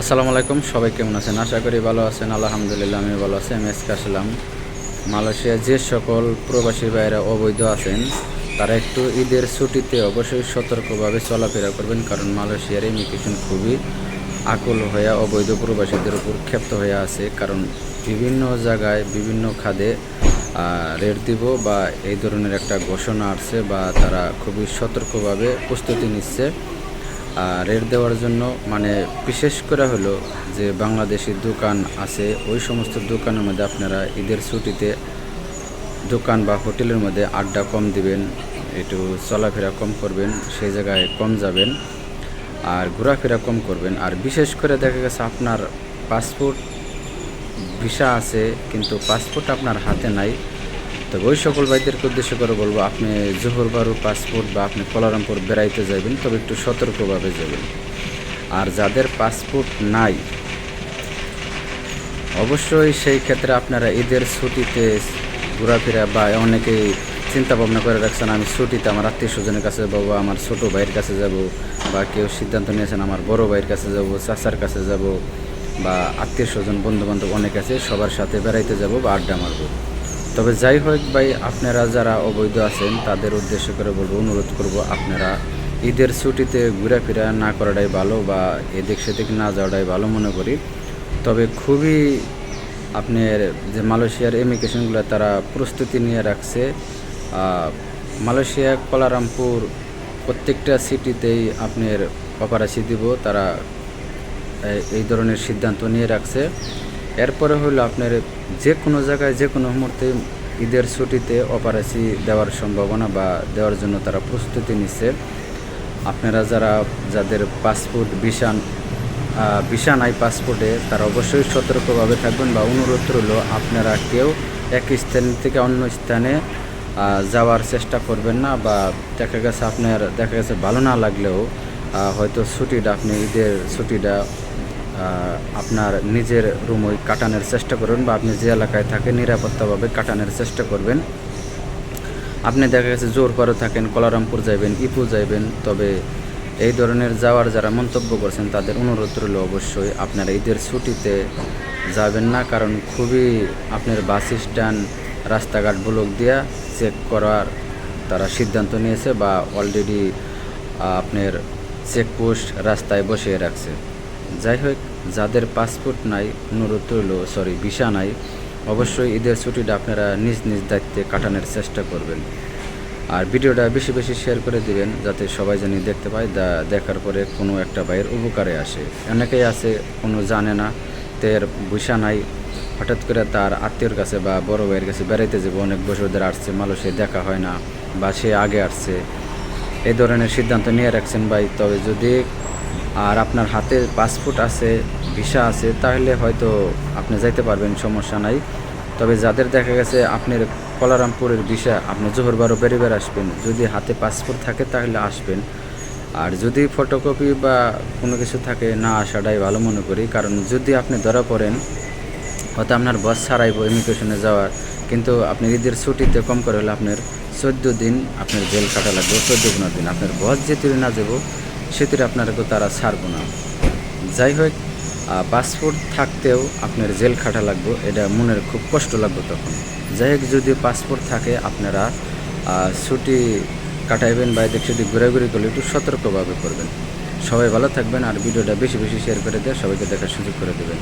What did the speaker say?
আসসালামু আলাইকুম, সবাই কেমন আছেন? আশা করি ভালো আছেন, আলহামদুলিল্লাহ আমি ভালো আছি, আমি এসকে আসলাম মালয়েশিয়া যে সকল প্রবাসী ভাইয়েরা অবৈধ আছেন, তারা একটু ঈদের ছুটিতে অবশ্যই সতর্কভাবে চলাফেরা করবেন, কারণ মালয়েশিয়ার ইমিগ্রেশন খুবই আকুল হয়ে অবৈধ প্রবাসীদের উপর ক্ষেপ্ত হয়ে আছে, কারণ বিভিন্ন জায়গায় বিভিন্ন খাদে রেট দিব বা এই ধরনের একটা ঘোষণা আসছে বা তারা খুবই সতর্কভাবে প্রস্তুতি নিচ্ছে। রেট দেওয়ার জন্য মানে বিশেষ করে হলো যে বাংলাদেশি দোকান আছে, ওই সমস্ত দোকানের মধ্যে আপনারা ঈদের ছুটিতে দোকান বা হোটেলের মধ্যে আড্ডা কম দিবেন, একটু চলাফেরা কম করবেন, সেই জায়গায় কম যাবেন আর ঘোরাফেরা কম করবেন। আর বিশেষ করে দেখা গেছে আপনার পাসপোর্ট ভিসা আছে, কিন্তু পাসপোর্ট আপনার হাতে নাই। তবে ওই সকল ভাইদেরকে উদ্দেশ্য করে বলব, আপনি জোহর বারু, পাসপোর্ট বা আপনি কলারামপুর বেড়াইতে যাবেন তবে একটু সতর্কভাবে যাবেন। আর যাদের পাসপোর্ট নাই, অবশ্যই সেই ক্ষেত্রে আপনারা ঈদের ছুটিতে ঘোরাফেরা বা অনেকেই চিন্তা ভাবনা করে রাখছেন, আমি ছুটিতে আমার আত্মীয় স্বজনের কাছে যাব, আমার ছোটো ভাইয়ের কাছে যাব, বা কেউ সিদ্ধান্ত নিয়েছেন আমার বড় ভাইয়ের কাছে যাব, চাচার কাছে যাব, বা আত্মীয় স্বজন বন্ধু বান্ধব অনেক আছে, সবার সাথে বেড়াইতে যাব বা আড্ডা মারবো। তবে যাই হোক ভাই, আপনারা যারা অবৈধ আছেন, তাদের উদ্দেশ্য করে বলব, অনুরোধ করব, আপনারা ঈদের ছুটিতে ঘোরাফেরা না করাটাই ভালো বা এদিক সেদিক না যাওয়াটাই ভালো মনে করি। তবে খুবই আপনার যে মালয়েশিয়ার ইমিগ্রেশনগুলো তারা প্রস্তুতি নিয়ে রাখছে মালয়েশিয়া কলারামপুর প্রত্যেকটা সিটিতেই আপনার অপারাসি দিব, তারা এই ধরনের সিদ্ধান্ত নিয়ে রাখছে। এরপরে হলো আপনার যে কোনো জায়গায় যে কোনো মুহূর্তে ঈদের ছুটিতে অপারেসি দেওয়ার সম্ভাবনা বা দেওয়ার জন্য তারা প্রস্তুতি নিচ্ছে। আপনারা যারা যাদের পাসপোর্ট ভিসা আহ, ভিসা নাই পাসপোর্টে তারা অবশ্যই সতর্কভাবে থাকবেন বা অনুরোধ রইল আপনারা কেউ এক স্থান থেকে অন্য স্থানে যাওয়ার চেষ্টা করবেন না বা দেখা গেছে আপনার দেখা গেছে ভালো না লাগলেও হয়তো ছুটিটা আপনি ঈদের ছুটিটা আপনার নিজের রুমই কাটানোর চেষ্টা করবেন বা আপনি যে এলাকায় থাকেন নিরাপত্তাভাবে কাটানোর চেষ্টা করবেন। আপনি দেখা গেছে জোর করে থাকেন, কলারামপুর যাইবেন, ইপু যাইবেন, তবে এই ধরনের যাওয়ার যারা মন্তব্য করছেন তাদের অনুরোধ রইল অবশ্যই আপনারা ঈদের ছুটিতে যাবেন না, কারণ খুবই আপনার বাস স্ট্যান্ড, রাস্তাঘাট ব্লক দিয়া চেক করার তারা সিদ্ধান্ত নিয়েছে বা অলরেডি আপনার চেকপোস্ট রাস্তায় বসিয়ে রাখছে। যাই হোক, যাদের পাসপোর্ট নাই, অনুরোধ রইল সরি ভিসা নাই, অবশ্যই ঈদের ছুটিটা আপনারা নিজ নিজ দায়িত্বে কাটানোর চেষ্টা করবেন। আর ভিডিওটা বেশি বেশি শেয়ার করে দিবেন, যাতে সবাই জানি দেখতে পায়, দা, দেখার পরে কোনো একটা ভাইয়ের উপকারে আসে। অনেকেই আছে, কোনো জানে না, তের ভিসা নাই, হঠাৎ করে তার আত্মীয়র কাছে বা বড় ভাইয়ের কাছে বেড়াইতে যাবে, অনেক বছর ধরে আসছে মালয়েশিয়া দেখা হয় না, বা সে আগে আসছে। এই ধরনের সিদ্ধান্ত নিয়ে রাখছেন ভাই, তবে যদি আর আপনার হাতে পাসপোর্ট আছে ভিসা আছে, তাহলে হয়তো আপনি যাইতে পারবেন, সমস্যা নাই। তবে যাদের দেখা গেছে আপনার কলারামপুরের ভিসা আপনি জোহরবারও বেরিবার আসবেন। যদি হাতে পাসপোর্ট থাকে তাহলে আসবেন। আর যদি ফটোকপি বা কোনো কিছু থাকে, না আসাটাই ভালো মনে করি। কারণ যদি আপনি ধরা পড়েন, হয়তো আপনার বস ছাড়াইব ইমিগ্রেশনে যাওয়ার। কিন্তু আপনি ঈদের ছুটিতে কম করে হলে আপনার চোদ্দ দিন আপনার জেল কাটা লাগবে, চোদ্দ পনেরো দিন। আপনার বস যে তীরে না যাব সে আপনার আপনারকে তারা ছাড়ব না। যাই হোক পাসপোর্ট থাকতেও আপনার জেল খাটা লাগবে, এটা মনের খুব কষ্ট লাগবে তখন। যাই হোক, যদি পাসপোর্ট থাকে, আপনারা ছুটি কাটাইবেন বা এদিক সেদিক ঘোরাঘুরি করলে একটু সতর্কভাবে করবেন। সবাই ভালো থাকবেন আর ভিডিওটা বেশি বেশি শেয়ার করে দেয় সবাইকে দেখার সুযোগ করে দেবেন।